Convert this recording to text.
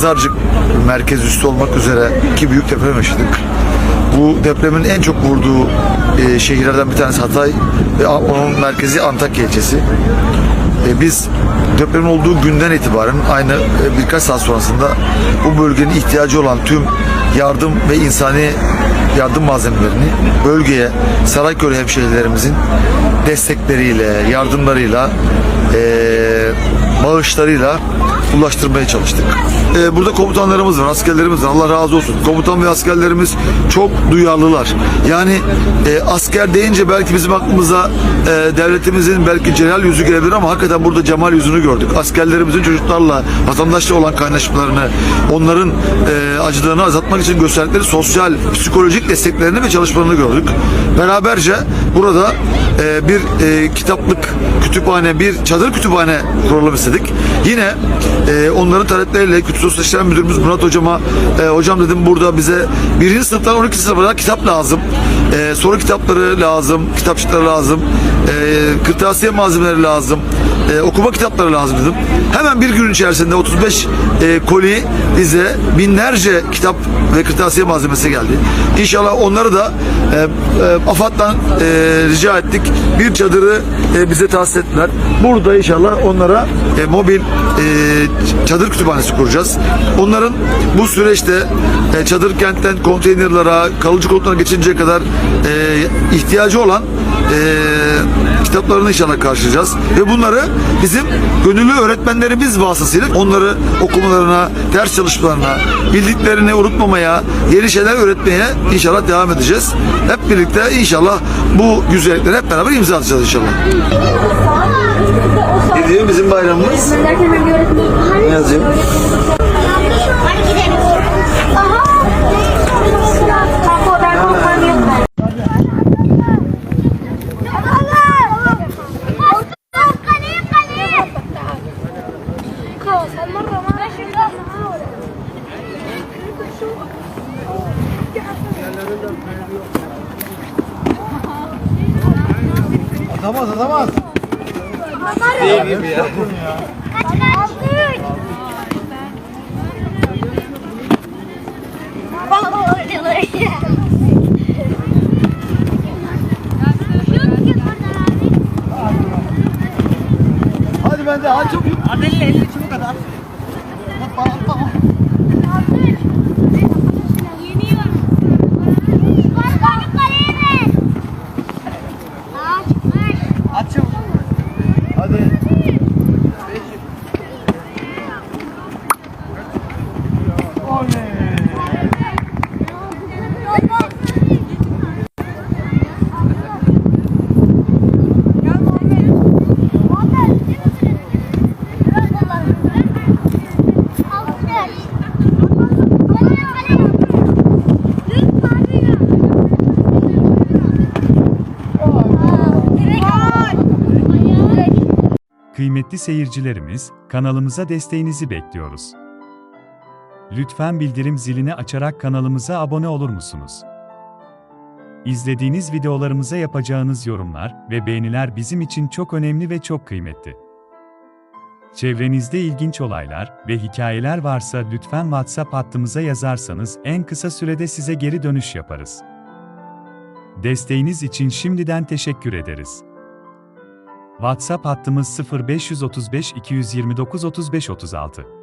Pazarcık merkez üstü olmak üzere iki büyük deprem yaşadık. Bu depremin en çok vurduğu e, şehirlerden bir tanesi Hatay ve onun merkezi Antakya ilçesi. E, biz depremin olduğu günden itibaren aynı e, birkaç saat sonrasında bu bölgenin ihtiyacı olan tüm yardım ve insani yardım malzemelerini bölgeye Sarayköy hemşehrilerimizin destekleriyle, yardımlarıyla, e, bağışlarıyla ulaştırmaya çalıştık. E, burada komutanlarımız var, askerlerimiz var. Allah razı olsun. Komutan ve askerlerimiz çok duyarlılar. Yani e, asker deyince belki bizim aklımıza e, devletimizin belki celal yüzü gelebilir ama hakikaten burada cemal yüzünü gördük. Askerlerimizin çocuklarla, vatandaşla olan kaynaşmalarını, onların e, acılarını azaltmak için gösterdikleri sosyal, psikolojik desteklerini ve çalışmalarını gördük. Beraberce burada e, bir e, kitaplık, kütüphane, bir çadır kütüphane kuralım istedik. Yine e, onların talepleriyle Kültür Sosyal Müdürümüz Murat Hocama e, hocam dedim burada bize birinci sınıftan 12. sınıfa kadar kitap lazım. E, soru kitapları lazım, kitapçıkları lazım, e, kırtasiye malzemeleri lazım, e, okuma kitapları lazım dedim. Hemen bir gün içerisinde 35 e, koli bize binlerce kitap ve kırtasiye malzemesi geldi. İnşallah onları da e, e, AFAD'dan e, rica ettik. Bir çadırı e, bize tahsis ettiler. Burada inşallah onlara e, mobil e, çadır kütüphanesi kuracağız. Onların bu süreçte e, çadır kentten konteynerlara, kalıcı konutlara geçinceye kadar e, ihtiyacı olan e, kitaplarını inşallah karşılayacağız. Ve bunları bizim gönüllü öğretmenlerimiz vasıtasıyla onları okumalarına, ders çalışmalarına, bildiklerini unutmamaya, yeni şeyler öğretmeye inşallah devam edeceğiz. Hep birlikte inşallah bu güzellikleri hep beraber imza atacağız inşallah. Ne diyor bizim bayramımız? Ne yazıyor? مرة ما Atamaz atamaz. Değil gibi ya. Kaç kaç. Baba oluyor. Hadi bende hadi çok Hadi elini Kıymetli seyircilerimiz, kanalımıza desteğinizi bekliyoruz. Lütfen bildirim zilini açarak kanalımıza abone olur musunuz? İzlediğiniz videolarımıza yapacağınız yorumlar ve beğeniler bizim için çok önemli ve çok kıymetli. Çevrenizde ilginç olaylar ve hikayeler varsa lütfen WhatsApp hattımıza yazarsanız en kısa sürede size geri dönüş yaparız. Desteğiniz için şimdiden teşekkür ederiz. WhatsApp hattımız 0535 229 35 36.